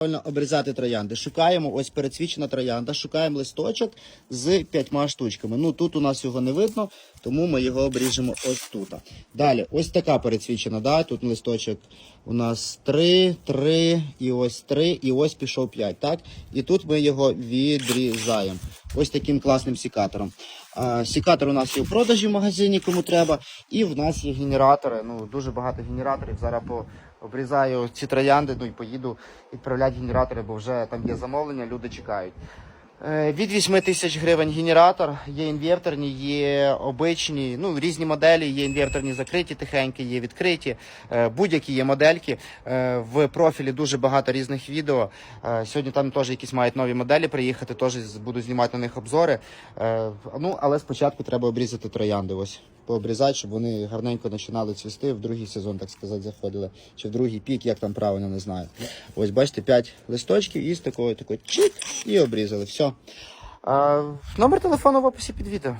Обрізати троянди. Шукаємо ось перецвічена троянда, шукаємо листочок з п'ятьма штучками. Ну тут у нас його не видно, тому ми його обріжемо ось тут. Далі, ось така перецвічена. Да? Тут листочок у нас три, три, і ось три, і ось пішов п'ять. Так? І тут ми його відрізаємо. Ось таким класним сікатором. А, Сікатор у нас є в продажі в магазині, кому треба. І в нас є генератори. Ну, дуже багато генераторів. Зараз по обрізаю ці троянди, ну і поїду відправляти генератори, бо вже там є замовлення, люди чекають. Е, Від 8 тисяч гривень генератор, є інверторні, є обичні, ну різні моделі, є інверторні закриті, тихенькі, є відкриті, е, будь-які є модельки. Е, В профілі дуже багато різних відео. Сьогодні там теж якісь мають нові моделі приїхати, теж буду знімати на них обзори. Ну, але спочатку треба обрізати троянди. Ось пообрізати, щоб вони гарненько починали цвісти, в другий сезон, так сказати, заходили. Чи в другий пік, як там правильно, не знаю. Ось бачите, 5 листочків і з такого такої чик і обрізали. Все. А, номер телефону в описі під відео.